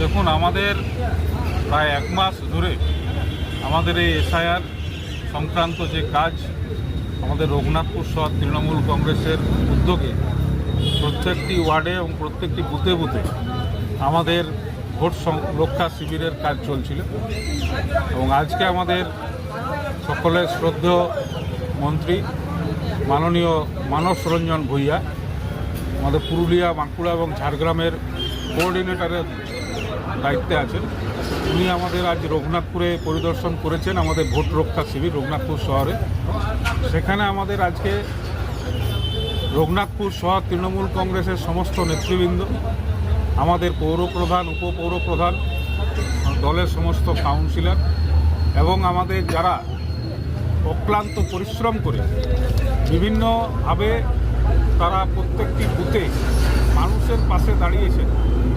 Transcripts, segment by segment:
দেখুন, আমাদের প্রায় এক মাস ধরে আমাদের এই এসআইআর সংক্রান্ত যে কাজ, আমাদের রঘুনাথপুর শহর তৃণমূল কংগ্রেসের উদ্যোগে প্রত্যেকটি ওয়ার্ডে এবং প্রত্যেকটি বুথে বুথে আমাদের ভোট রক্ষা শিবিরের কাজ চলছিল এবং আজকে আমাদের সকলের শ্রদ্ধেয় মন্ত্রী মাননীয় মানস রঞ্জন ভূঁইয়া, আমাদের পুরুলিয়া, বাঁকুড়া এবং ঝাড়গ্রামের কোঅর্ডিনেটরের দায়িত্বে আছেন। উনি আমাদের আজ রঘুনাথপুরে পরিদর্শন করেছেন, আমাদের ভোট রক্ষা শিবির রঘুনাথপুর শহরে। সেখানে আমাদের আজকে রঘুনাথপুর শহর তৃণমূল কংগ্রেসের সমস্ত নেতৃবৃন্দ, আমাদের পৌরপ্রধান, উপপৌরপ্রধান, দলের সমস্ত কাউন্সিলর এবং আমাদের যারা অক্লান্ত পরিশ্রম করে বিভিন্নভাবে তারা প্রত্যেকটি বুথে মানুষের পাশে দাঁড়িয়েছেন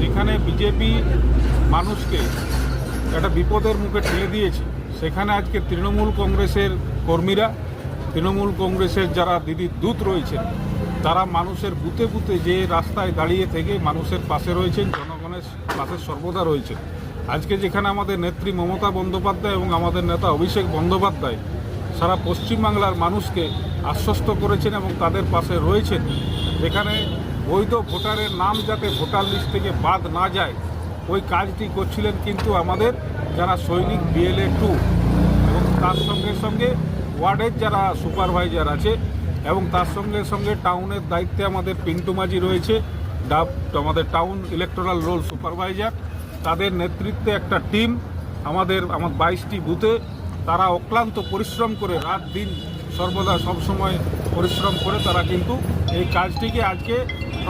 যেখানে বিজেপি মানুষকে একটা বিপদের মুখে ঠেলে দিয়েছে, সেখানে আজকে তৃণমূল কংগ্রেসের কর্মীরা, তৃণমূল কংগ্রেসের যারা দিদির দূত রয়েছেন, তারা মানুষের বুথে বুথে যে রাস্তায় দাঁড়িয়ে থেকে মানুষের পাশে রয়েছেন, জনগণের পাশে সর্বদা রয়েছেন। আজকে যেখানে আমাদের নেত্রী মমতা বন্দ্যোপাধ্যায় এবং আমাদের নেতা অভিষেক বন্দ্যোপাধ্যায় সারা পশ্চিমবাংলার মানুষকে আশ্বস্ত করেছেন এবং তাদের পাশে রয়েছেন, যেখানে বৈধ ভোটারের নাম যাতে ভোটার লিস্ট থেকে বাদ না যায়, ওই কাজটি করছিলেন কিন্তু আমাদের যারা সৈনিক বিএলএ টু এবং তার সঙ্গে সঙ্গে ওয়ার্ডের যারা সুপারভাইজার আছে এবং তার সঙ্গে সঙ্গে টাউনের দায়িত্বে আমাদের পিন্টু মাঝি রয়েছে, ডাব আমাদের টাউন ইলেকট্রাল রোল সুপারভাইজার তাদের নেতৃত্বে একটা টিম আমাদের, আমার বাইশটি বুথে। তারা অক্লান্ত পরিশ্রম করে রাত দিন সর্বদা সবসময় পরিশ্রম করে তারা কিন্তু এই কাজটিকে আজকে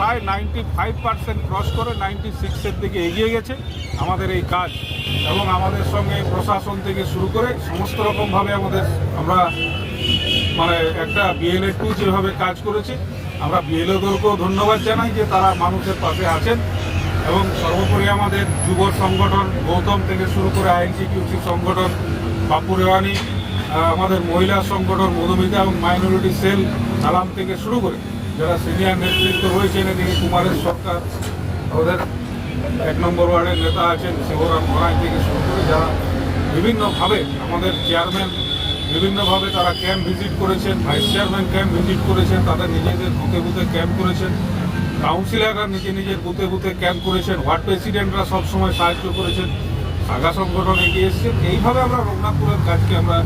প্রায় নাইনটি ফাইভ পার্সেন্ট ক্রস করে নাইনটি সিক্সের দিকে এগিয়ে গেছে আমাদের এই কাজ। এবং আমাদের সঙ্গে প্রশাসন থেকে শুরু করে সমস্ত রকমভাবে আমাদের আমরা মানে একটা বিএলএ টু যেভাবে কাজ করেছে, আমরা বিএলওদেরকেও ধন্যবাদ জানাই যে তারা মানুষের পাশে আছেন। এবং সর্বোপরি আমাদের যুব সংগঠন গৌতম থেকে শুরু করে আইনসিকিউসি সংগঠন বাপু রেওয়ানি আমাদের মহিলা সংগঠন মধুমিতা এবং মাইনরিটি সেল আলাম থেকে শুরু করে যারা সিনিয়র নেতৃত্ব রয়েছেন এদিকে কুমারের সরকার ওদের এক নম্বর ওয়ার্ডের নেতা আছেন শিবরাম ঘরাই থেকে শুরু করে যারা বিভিন্নভাবে আমাদের চেয়ারম্যান বিভিন্নভাবে তারা ক্যাম্প ভিজিট করেছেন ভাইস চেয়ারম্যান ক্যাম্প ভিজিট করেছেন, তাদের নিজেদের বুথে বুথে ক্যাম্প করেছেন কাউন্সিলররা নিজে নিজের বুথে বুথে ক্যাম্প করেছেন ওয়ার্ড প্রেসিডেন্টরা সবসময় সাহায্য করেছেন আগা সংগঠন এগিয়ে এসেছেন। এইভাবে আমরা রঘুনাথপুরের কাজকে আমরা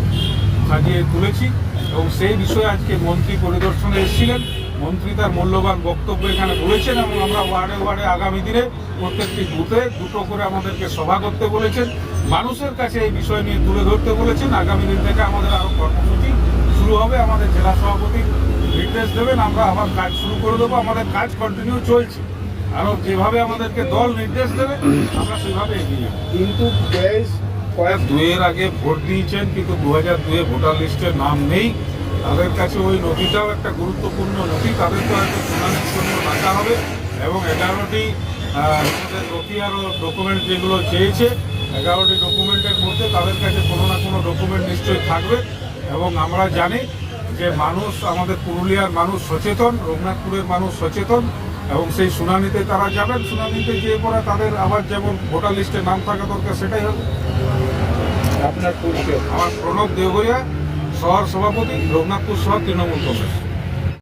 সাজিয়ে তুলেছি এবং সেই বিষয়ে আজকে মন্ত্রী পরিদর্শনে এসেছিলেন। মন্ত্রী তার মূল্যবান বক্তব্য এখানে বলেছেন এবং আমরা ওয়ার্ডে ওয়ার্ডে আগামী দিনে প্রত্যেকটি বুথে দুটো করে আমাদেরকে সভা করতে বলেছেন। মানুষের কাছে এই বিষয় নিয়ে তুলে ধরতে বলেছেন। আগামী দিন থেকে আমাদের আরও কর্মসূচি শুরু হবে। আমাদের জেলা সভাপতি নির্দেশ দেবেন আমরা আবার কাজ শুরু করে দেবো। আমাদের কাজ কন্টিনিউ চলছে। আরও যেভাবে আমাদেরকে দল নির্দেশ দেবে আমরা সেভাবে এগিয়ে যাব। কিন্তু কয়েক দুয়ের আগে ভোট দিয়েছেন কিন্তু দু হাজার দুয়ে ভোটার লিস্টে নাম নেই। তাদের কাছে ওই নথিটাও একটা গুরুত্বপূর্ণ নথি তাদেরকে হয়তো শুনানির জন্য রাখা হবে এবং এগারোটি নথি আরও ডকুমেন্ট যেগুলো চেয়েছে এগারোটি ডকুমেন্টের মধ্যে তাদের কাছে কোনো না কোনো ডকুমেন্ট নিশ্চয়ই থাকবে এবং আমরা জানি যে মানুষ আমাদের পুরুলিয়ার মানুষ সচেতন রঘুনাথপুরের মানুষ সচেতন এবং সেই শুনানিতে তারা যাবেন। শুনানিতে গিয়ে পরে তাদের আবার যেমন ভোটার লিস্টে নাম থাকা দরকার সেটাই হবে। আপনার পরিচয়? আমার প্রণব দেওঘরিয়া শহর সভাপতি রঘুনাথপুর শহর তৃণমূল কংগ্রেস।